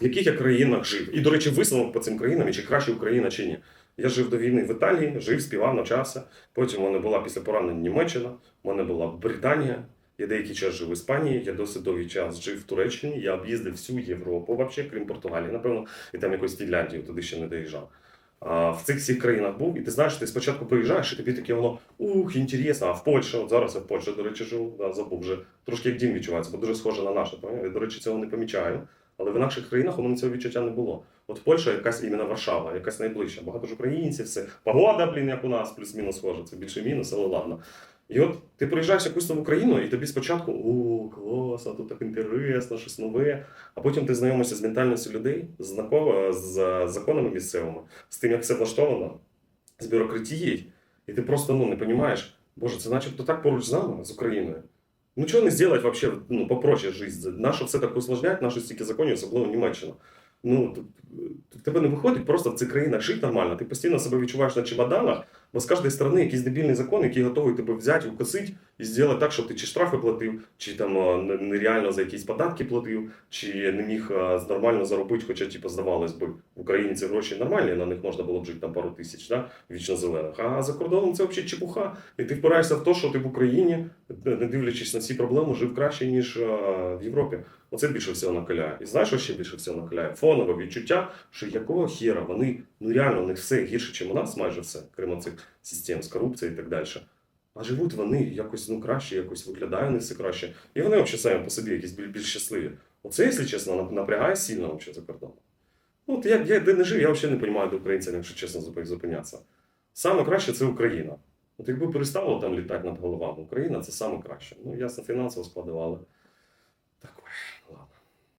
в яких я країнах жив. І, до речі, висновок по цим країнам, чи краще Україна, чи ні. Я жив до війни в Італії, жив, співав, навчався. Потім у мене була після поранення Німеччина, у мене була Британія. Я деякий час жив в Іспанії, я досить довгий час жив в Туреччині, я об'їздив всю Європу, взагалі, крім Португалії, напевно, і там якось Фінляндію, туди ще не доїжджав. А, в цих всіх країнах був, і ти знаєш, ти спочатку приїжджаєш, і тобі таке воно ух, інтересно, а в Польщі, от зараз я в Польщі, до речі, живу, да, забув вже трошки як дім відчувається, бо дуже схоже на наше. Я, до речі, цього не помічаю. Але в інакших країнах у мене цього відчуття не було. От Польща якась іменно Варшава, якась найближча. Багато ж українців, все. Погода, блін, як у нас, плюс-мінус схоже. Це більше мінус, але ладно. І от ти приїжджаєш в якусь нову країну, і тобі спочатку о, класно, тут так інтересно, щось нове. А потім ти знайомишся з ментальністю людей, з законами місцевими, з тим, як все влаштовано, з бюрократією, і ти просто ну, не розумієш, боже, це начебто так поруч з нами, з Україною. Ну чого не зробити вообще, ну, попроще життя? Нащо все так усложнять, наші стільки законів, особливо Німеччина. Ну, в тебе не виходить просто в цих країнах жити нормально. Ти постійно себе відчуваєш на чемоданах, бо з кожної сторони якийсь дебільний закон, який готовий тебе взяти, укосити і зробити так, щоб ти чи штрафи платив, чи там нереально за якісь податки платив, чи не міг нормально заробити, хоча типу, здавалось би, в Україні ці гроші нормальні, на них можна було б жити там пару тисяч, да? вічно зелених. А за кордоном це взагалі чепуха. І ти впираєшся в те, що ти в Україні, не дивлячись на ці проблеми, жив краще, ніж в Європі. Оце більше всього накаляє. І знаєш, що ще більше всього накаляє? Фонове відчуття, що якого хіра вони ну реально у все гірше, ніж у нас, майже все, крім цих систем з корупцією і так далі. А живуть вони якось ну краще, якось виглядає них все краще. І вони взагалі самі по собі якісь більш, більш щасливі. Оце, якщо чесно, напрягає сильно взагалі за кордоном. Ну, от я, я де не жив, я взагалі не розумію, де українцям, якщо чесно, зупинятися. Саме краще це Україна. От якби перестало там літати над головами, Україна це саме краще. Ну, ясно, фінансово складували.